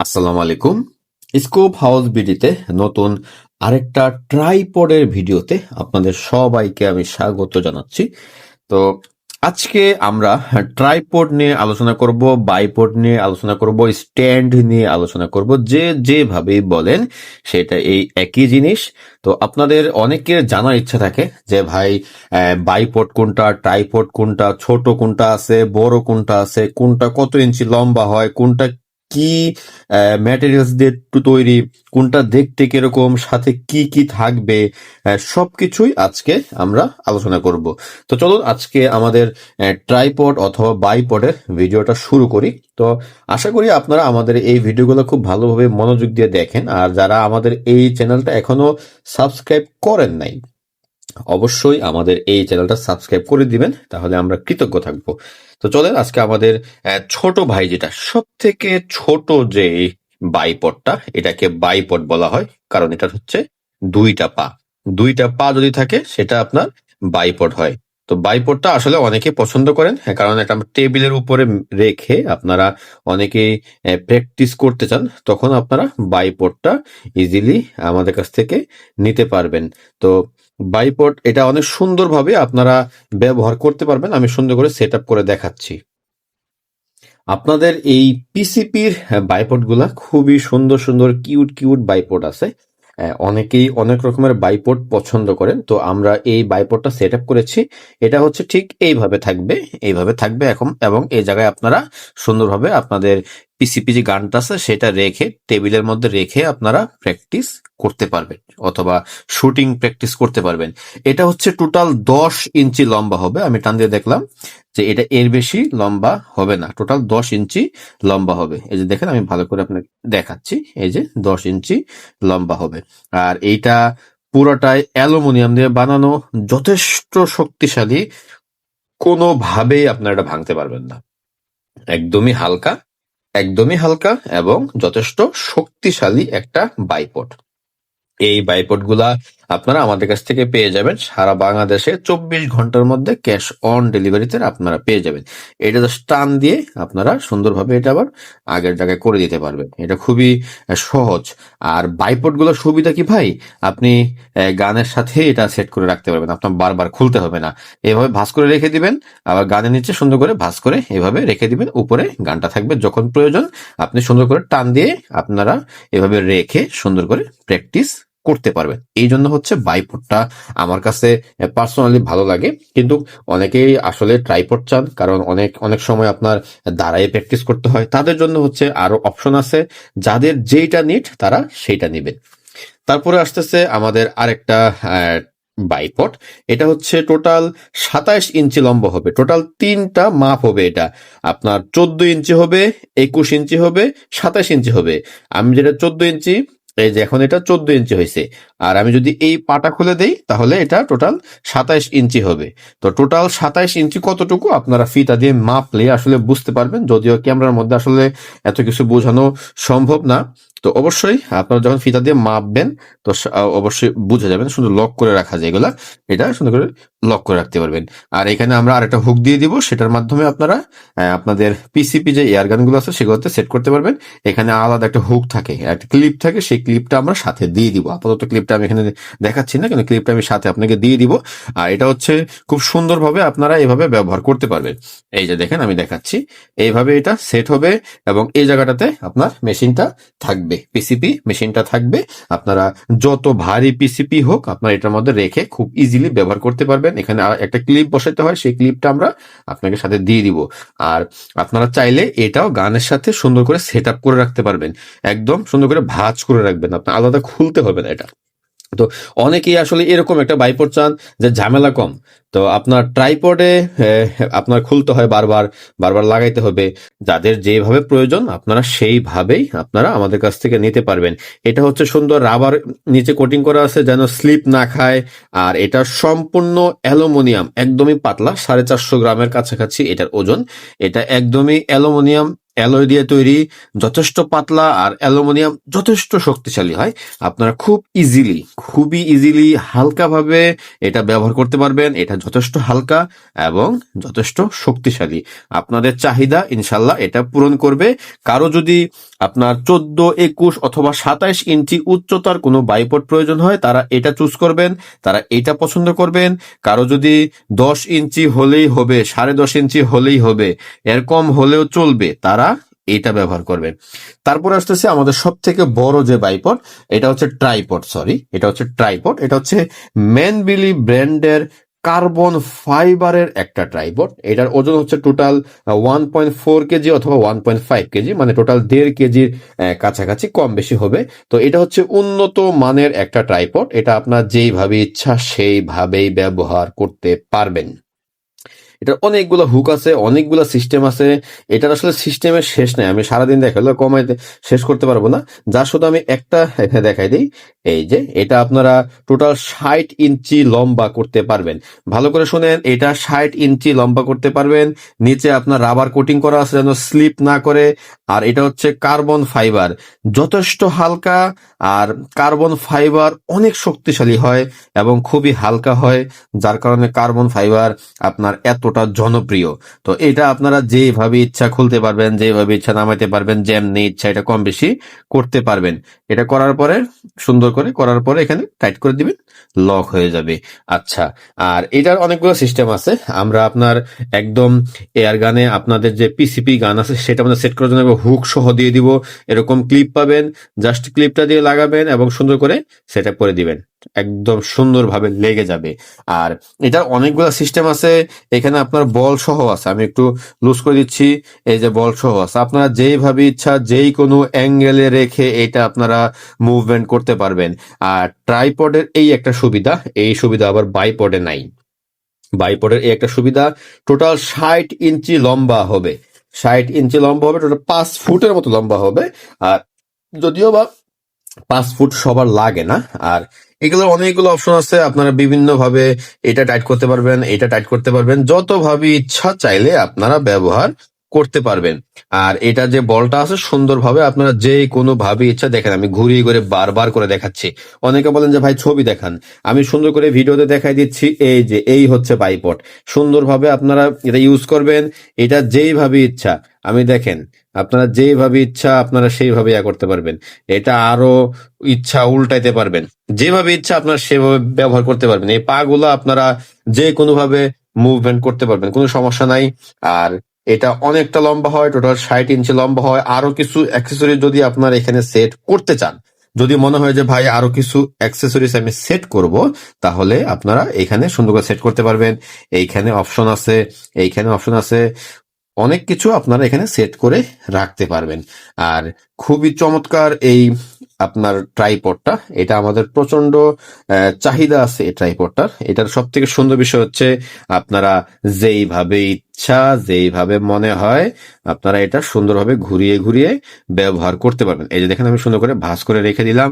আসসালামু আলাইকুম। Scope house বিডিতে নতুন আরেকটা ট্রাইপডের ভিডিওতে আপনাদের সবাইকে আমি স্বাগত জানাচ্ছি। তো আজকে আমরা ট্রাইপড নিয়ে আলোচনা করব, বাইপড নিয়ে আলোচনা করব, স্ট্যান্ড নিয়ে আলোচনা করব, যে যেভাবেই বলেন সেটা এই একই জিনিস। তো আপনাদের অনেকের জানার ইচ্ছা থাকে যে, ভাই বাইপড কোনটা, ট্রাইপড কোনটা, ছোট কোনটা আছে, বড় কোনটা আছে, কোনটা কত ইঞ্চি লম্বা হয়, কোনটা কি ম্যাটেরিয়ালস দিয়ে তৈরি, কোনটা দেখতে কীরকম, সাথে কি কি থাকবে সবকিছুই আজকে আমরা আলোচনা করব। তো চলুন আজকে আমাদের ট্রাইপড অথবা বাইপডের ভিডিওটা শুরু করি। তো আশা করি আপনারা আমাদের এই ভিডিওগুলো খুব ভালোভাবে মনোযোগ দিয়ে দেখেন। আর যারা আমাদের এই চ্যানেলটা এখনও সাবস্ক্রাইব করেন নাই অবশ্যই আমাদের এই চ্যানেলটা সাবস্ক্রাইব করে দিবেন, তাহলে আমরা কৃতজ্ঞ থাকব। তো চলেন, আজকে আমাদের ছোট ভাই যেটা সব থেকে ছোট যে বাইপটটা, এটাকে বাইপট বলা হয়, কারণ এটা হচ্ছে দুইটা পা। দুইটা পা যদি থাকে, সেটা আপনার বাইপট হয়। তো বাইপডটা আসলে অনেকে পছন্দ করেন হ্যাঁ, কারণ একটা টেবিলের উপরে রেখে আপনারা অনেকে প্র্যাকটিস করতে চান তখন আপনারা বাইপডটা ইজিলি আমাদের কাছ থেকে নিতে পারবেন। তো বাইপড এটা অনেক সুন্দরভাবে আপনারা ব্যবহার করতে পারবেন আমি সুন্দর করে সেট করে দেখাচ্ছি। আপনাদের এই পিসিপির বাইপডগুলা খুবই সুন্দর সুন্দর কিউট কিউট বাইপড আছে। অনেকেই অনেক রকমের বাইপোর্ট পছন্দ করেন। তো আমরা এই বাইপোর্টটা সেট করেছি। এটা হচ্ছে ঠিক এইভাবে থাকবে এইভাবে থাকবে এখন এবং এই জায়গায় আপনারা সুন্দরভাবে আপনাদের পিসিপি যে গানটা আছে, সেটা রেখে, টেবিলের মধ্যে রেখে আপনারা প্র্যাকটিস করতে পারবেন, অথবা শুটিং প্র্যাকটিস করতে পারবেন। এটা হচ্ছে টোটাল দশ ইঞ্চি লম্বা হবে। আমি টান দিয়ে দেখলাম যে এটা এর বেশি লম্বা হবে না। টোটাল দশ ইঞ্চি লম্বা হবে। এই যে দেখেন, আমি ভালো করে আপনাকে দেখাচ্ছি। এই যে দশ ইঞ্চি লম্বা হবে। আর এইটা পুরোটাই অ্যালুমিনিয়াম দিয়ে বানানো, যথেষ্ট শক্তিশালী, কোনোভাবেই আপনারা এটা ভাঙতে পারবেন না। একদমই হালকা একদমই হালকা এবং যথেষ্ট শক্তিশালী একটা বাইপট এই বাইপটগুলা আপনারা আমাদের কাছ থেকে পেয়ে যাবেন সারা বাংলাদেশে চব্বিশ ঘণ্টার মধ্যে ক্যাশ অন ডেলিভারিতে আপনারা পেয়ে যাবেন। এটা জাস্ট টান দিয়ে আপনারা সুন্দরভাবে এটা আবার আগের জায়গায় করে দিতে পারবেন। এটা খুবই সহজ। আর বাইপডগুলোর সুবিধা কি ভাই? আপনি গানের সাথে এটা সেট করে রাখতে পারবেন। আপনার বারবার খুলতে হবে না। এভাবে ভাঁজ করে রেখে দিবেন, আবার গানের নিচে সুন্দর করে ভাঁজ করে এভাবে রেখে দিবেন, উপরে গানটা থাকবে যখন প্রয়োজন। আপনি সুন্দর করে টান দিয়ে আপনারা এভাবে রেখে সুন্দর করে প্র্যাকটিস করতে পারবেন এই জন্য হচ্ছে বাইপডটা আমার কাছে পার্সোনালি ভালো লাগে। কিন্তু অনেকেই আসলে ট্রাইপড চান, কারণ অনেক অনেক সময় আপনার দাঁড়ায় প্র্যাকটিস করতে হয়। তাদের জন্য হচ্ছে আরও অপশন আছে। যাদের যেইটা নিট তারা সেইটা নেবেন তারপরে আসতেছে আমাদের আরেকটা বাইপট এটা হচ্ছে টোটাল সাতাইশ ইঞ্চি লম্বা হবে। টোটাল তিনটা মাপ হবে এটা। আপনার চোদ্দ ইঞ্চি হবে, একুশ ইঞ্চি হবে, সাতাইশ ইঞ্চি হবে। আমি যেটা চোদ্দ ইঞ্চি এই যে এখন এটা চোদ্দ ইঞ্চি হয়েছে। আর আমি যদি এই পাটা খুলে দেই, তাহলে এটা টোটাল সাতাইশ ইঞ্চি হবে। তো টোটাল সাতাইশ ইঞ্চি কতটুকু আপনারা ফিতা দিয়ে মাপলে আসলে বুঝতে পারবেন, যদিও ক্যামেরার মধ্যে আসলে এত কিছু বোঝানো সম্ভব না। তো অবশ্যই আপনারা যখন ফিতা দিয়ে মাপবেন, তো অবশ্যই বুঝে যাবেন সুন্দর লক করে রাখা যায় এগুলা। এটা সুন্দর করে লক করে রাখতে পারবেন। আর এখানে আমরা আরেকটা হুক দিয়ে দিব, সেটার মাধ্যমে আপনারা আপনাদের পিসিপি যে এয়ার গানগুলো আছে, সেগুলোতে সেট করতে পারবেন। এখানে আলাদা একটা হুক থাকে, একটা ক্লিপ থাকে, সেই ক্লিপটা আমরা সাথে দিয়ে দিব। আপাতত ক্লিপটা আমি এখানে দেখাচ্ছি না, কিন্তু ক্লিপটা আমি সাথে আপনাকে দিয়ে দিব। আর এটা হচ্ছে খুব সুন্দরভাবে আপনারা এভাবে ব্যবহার করতে পারবেন। এই যে দেখেন, আমি দেখাচ্ছি। এইভাবে এটা সেট হবে এবং এই জায়গাটাতে আপনার মেশিনটা থাকবে। পিসিপি মেশিনটা থাকবে। আপনারা যত ভারী পিসিপি হোক, আপনারা এটার মধ্যে রেখে খুব ইজিলি ব্যবহার করতে পারবেন। এখানে একটা ক্লিপ বসাতে হয়, সেই ক্লিপটা আমরা আপনাকে সাথে দিয়ে দিব। আর আপনারা চাইলে এটাও গানের সাথে সুন্দর করে সেট করে রাখতে পারবেন। একদম সুন্দর করে ভাজ করে রাখবেন। আপনার আলাদা খুলতে হবে না এটা। তো অনেকেই আসলে এরকম একটা বাইপড চান যে ঝামেলা কম। তো আপনার ট্রাইপডে আপনার খুলতে হয় বারবার বারবার লাগাইতে হবে। যাদের যেভাবে প্রয়োজন আপনারা সেইভাবেই আপনারা আমাদের কাছ থেকে নিতে পারবেন। এটা হচ্ছে সুন্দর রাবার নিচে কোটিং করা আছে যেন স্লিপ না খায়। আর এটা সম্পূর্ণ অ্যালুমিনিয়াম, একদমই পাতলা, সাড়ে চারশো গ্রামের কাছাকাছি এটার ওজন। এটা একদমই অ্যালুমিনিয়াম অ্যালয় দিয়ে তৈরি যথেষ্ট পাতলা আর অ্যালুমিনিয়াম যথেষ্ট শক্তিশালী হয়। আপনারা খুব ইজিলি খুবই ইজিলি হালকাভাবে এটা ব্যবহার করতে পারবেন। এটা যথেষ্ট হালকা এবং যথেষ্ট শক্তিশালী। আপনাদের চাহিদা ইনশাল্লাহ এটা পূরণ করবে। কারও যদি আপনার চোদ্দ, একুশ অথবা সাতাইশ ইঞ্চি উচ্চতার কোনো বাইপড প্রয়োজন হয়, তারা এটা চুজ করবেন, তারা এটা পছন্দ করবেন। কারও যদি দশ ইঞ্চি হলেই হবে, সাড়ে দশ ইঞ্চি হলেই হবে, এর কম হলেও চলবে, তারা এটা ব্যবহার করবেন। তারপর আসতেছে আমাদের সব থেকে বড় যে বাইপড এটা হচ্ছে ট্রাইপড সরি এটা হচ্ছে ট্রাইপড এটা হচ্ছে ম্যানবিলি ব্র্যান্ডের কার্বন ফাইবারের একটা ট্রাইপড এটার ওজন হচ্ছে total one point four K G অথবা one point five K G মানে টোটাল দেড় কেজির কাছাকাছি কম বেশি হবে। তো এটা হচ্ছে উন্নত মানের একটা ট্রাইপড এটা আপনার যেইভাবে ইচ্ছা সেইভাবেই ব্যবহার করতে পারবেন। এটার অনেকগুলো হুক আছে, অনেকগুলো সিস্টেম আছে। এটার আসলে সিস্টেমের শেষ নাই। আমি সারাদিন দেখালে কমাইতে শেষ করতে পারব না। যা শুধু আমি একটা এখানে দেখাই দিই, এই যে এটা আপনারা টোটাল ষাট ইঞ্চি লম্বা করতে পারবেন। ভালো করে শোনেন, এটা ষাট ইঞ্চি লম্বা করতে পারবেন। নিচে আপনার রাবার কোটিং করা আছে যেন স্লিপ না করে। আর এটা হচ্ছে কার্বন ফাইবার। যথেষ্ট হালকা আর কার্বন ফাইবার অনেক শক্তিশালী হয় এবং খুবই হালকা হয়, যার কারণে কার্বন ফাইবার আপনার এতটা জনপ্রিয়। তো এটা আপনারা যেভাবে ইচ্ছা খুলতে পারবেন যেভাবে ইচ্ছা নামাইতে পারবেন, যেমনি ইচ্ছা এটা কম বেশি করতে পারবেন। এটা করার পরে, সুন্দর করে করার পরে এখানে টাইট করে দিবেন, লক হয়ে যাবে। আচ্ছা আর এটার অনেকগুলো সিস্টেম আছে। আমরা আপনার একদম এয়ার গানে আপনাদের যে পিসিপি গান আছে, সেটা আমাদের সেট করার জন্য হুক সহ দিয়ে দিব। এরকম ক্লিপ পাবেন জাস্ট ক্লিপটা দিয়ে লাগাবেন এবং সুন্দর করে সেট করে দিবেন। একদম সুন্দরভাবে লেগে যাবে। আর এটার অনেকগুলো সিস্টেম আছে, এখানে আপনার বল সহ আছে। আমি একটু লুজ করে দিচ্ছি, এই যে বল সহ আছে। আপনারা যেইভাবে ইচ্ছা যেই কোনো অ্যাঙ্গেলে রেখে এটা আপনারা মুভমেন্ট করতে পারবেন। আর ট্রাইপডের এই একটা সুবিধা, এই সুবিধা আবার বাইপডে নাই। বাইপডের এই একটা সুবিধা টোটাল ষাট ইঞ্চি লম্বা হবে। ষাট ইঞ্চি লম্বা হবে, টোটাল পাঁচ ফুটের মতো লম্বা হবে। আর যদিও বা পাঁচ ফুট সবার লাগে না, আর এগুলোর অনেকগুলো অপশন আছে, আপনারা বিভিন্ন ভাবে এটা টাইট করতে পারবেন, এটা টাইট করতে পারবেন যতভাবে ইচ্ছা চাইলে আপনারা ব্যবহার করতে পারবেন। আর এটা যে বলটা আছে সুন্দরভাবে আপনারা যে কোনো ভাবে ইচ্ছা দেখেন, আমি ঘুরিয়ে ঘুরে বারবার করে দেখাচ্ছি। অনেকে বলেন যে, ভাই, ছবি দেখান। আমি সুন্দর করে ভিডিওতে দেখাই দিচ্ছি, এই যে, এই হচ্ছে বাইপট। সুন্দরভাবে আপনারা এটা ইউজ করবেন, এটা যেইভাবে ইচ্ছা। আমি দেখেন, আপনারা যেইভাবে ইচ্ছা, আপনারা সেইভাবে ইয়া করতে পারবেন। এটা আরও ইচ্ছা উল্টাইতে পারবেন। যেভাবে ইচ্ছা, আপনারা সেভাবে ব্যবহার করতে পারবেন। এই পা গুলো আপনারা যে কোনো ভাবে মুভমেন্ট করতে পারবেন, কোনো সমস্যা নাই। আর এটা অনেকটা লম্বা হয় টোটাল ষাট ইঞ্চি লম্বা হয়। আরও কিছু অ্যাক্সেসরি যদি আপনারা এখানে সেট করতে চান, যদি মনে হয় যে, ভাই, আরও কিছু অ্যাক্সেসরিজ আমি সেট করব, তাহলে আপনারা এখানে সুন্দর করে সেট করতে পারবেন। এইখানে অপশন আছে, এইখানে অপশন আছে। অনেক কিছু আপনারা এখানে সেট করে রাখতে পারবেন। আর খুবই চমৎকার এই আপনার ট্রাইপডটা। এটা আমাদের প্রচণ্ড চাহিদা আছে এই ট্রাইপডটার। এটার সব থেকে সুন্দর বিষয় হচ্ছে আপনারা যেইভাবে ইচ্ছা, যেইভাবে মনে হয়, আপনারা এটা সুন্দরভাবে ঘুরিয়ে ঘুরিয়ে ব্যবহার করতে পারবেন। এই যে দেখেন আমি সুন্দর করে ভাঁজ করে রেখে দিলাম।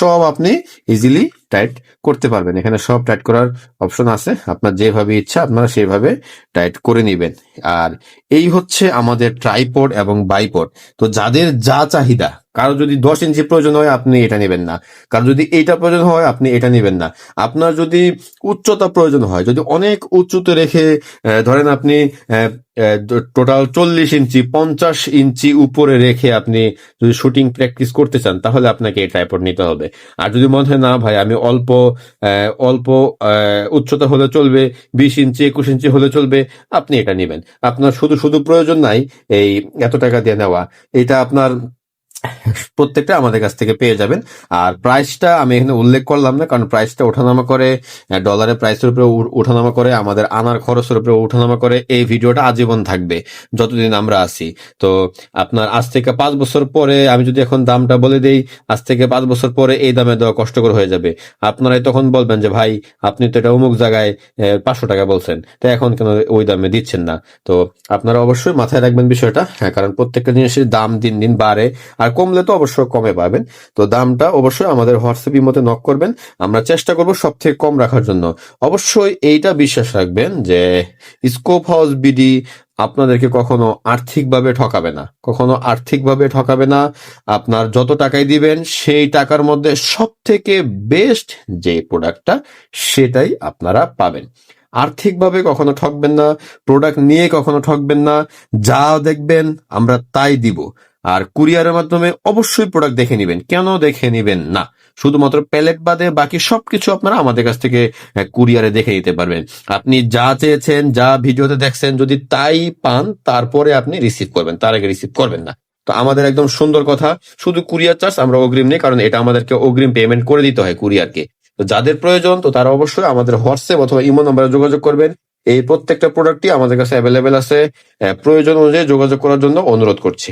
সব আপনি ইজিলি টাইট করতে পারবেন। এখানে সব টাইট করার অপশন আছে। আপনার যেভাবে ইচ্ছা আপনারা সেভাবে টাইট করে নেবেন। আর এই হচ্ছে আমাদের ট্রাইপড এবং বাইপড। তো যাদের যা চাহিদা কারও যদি দশ ইঞ্চি প্রয়োজন হয়, আপনি এটা নেবেন না। কারও যদি এইটা প্রয়োজন হয়, আপনি এটা নেবেন না। আপনার যদি উচ্চতা প্রয়োজন হয়, যদি অনেক উঁচুতে রেখে ধরেন আপনি টোটাল চল্লিশ ইঞ্চি, পঞ্চাশ ইঞ্চি উপরে রেখে আপনি যদি শুটিং প্র্যাকটিস করতে চান, তাহলে আপনাকে এই ট্রাইপড নিতে হবে। আর যদি মনে হয়, না ভাই, আমি অল্প অল্প উচ্চতা হলে চলবে, বিশ ইঞ্চি, একুশ ইঞ্চি হলে চলবে, আপনি এটা নেবেন। আপনার শুধু শুধু প্রয়োজন নাই এই এত টাকা দিয়ে নেওয়া। এটা আপনার প্রত্যেকটা আমাদের কাছ থেকে পেয়ে যাবেন। আর প্রাইসটা আমি এখানে উল্লেখ করলাম না, কারণ প্রাইসটা ওঠানামা করে ডলারের প্রাইসের উপরে ওঠানামা করে, আমাদের আনার খরচের উপরে ওঠানামা করে, এই ভিডিওটা আজীবন থাকবে, যতদিন আমরা আছি। তো আপনার আজ থেকে পাঁচ বছর পরে, আমি যদি এখন দামটা বলে দেই, আজ থেকে পাঁচ বছর পরে এই দামে দেওয়া কষ্টকর হয়ে যাবে। আপনারাই তখন বলবেন যে, ভাই, আপনি তো এটা অমুক জায়গায় পাঁচশো টাকা বলছেন। তো এখন কেন ওই দামে দিচ্ছেন না? তো আপনারা অবশ্যই মাথায় রাখবেন বিষয়টা হ্যাঁ কারণ প্রত্যেকটা জিনিসের দাম দিন দিন বাড়ে। আর কমলে তো অবশ্যই কমে পাবেন। তো দামটা অবশ্যই আমাদের হোয়াটসঅ্যাপ মতে নক করবেন। আমরা চেষ্টা করব সব থেকে কম রাখার জন্য। অবশ্যই এইটা বিশ্বাস রাখবেন যে স্কোপ হাউস বিডি আপনাদেরকে কখনো আর্থিকভাবে ঠকাবে না। কখনো আর্থিকভাবে ঠকাবে না। আপনার যত টাকাই দিবেন, সেই টাকার মধ্যে সব থেকে বেস্ট যে প্রোডাক্টটা সেটাই আপনারা পাবেন। আর্থিকভাবে কখনো ঠকবেন না প্রোডাক্ট নিয়ে কখনো ঠকবেন না। যা দেখবেন, আমরা তাই দিব। আর কুরিয়ারের মাধ্যমে অবশ্যই প্রোডাক্ট দেখে নেবেন। কেন দেখে নেবেন না? শুধুমাত্র প্যালেট বাদে বাকি সবকিছু আপনারা আমাদের কাছ থেকে কুরিয়ারে দেখে নিতে পারবেন। আপনি যা চেয়েছেন, যা ভিডিওতে দেখছেন, যদি তাই পান, তারপরে আপনি রিসিভ করবেন। তার আগে রিসিভ করবেন না। তো আমাদের একদম সুন্দর কথা। শুধু কুরিয়ার চার্জ আমরা অগ্রিম নেই, কারণ এটা আমাদেরকে অগ্রিম পেমেন্ট করে দিতে হয় কুরিয়ারকে। তো যাদের প্রয়োজন, তো তারা অবশ্যই আমাদের হোয়াটসঅ্যাপ অথবা ইমো নাম্বারে যোগাযোগ করবেন। এই প্রত্যেকটা প্রোডাক্টই আমাদের কাছে অ্যাভেলেবেল আছে। প্রয়োজন অনুযায়ী যোগাযোগ করার জন্য অনুরোধ করছি।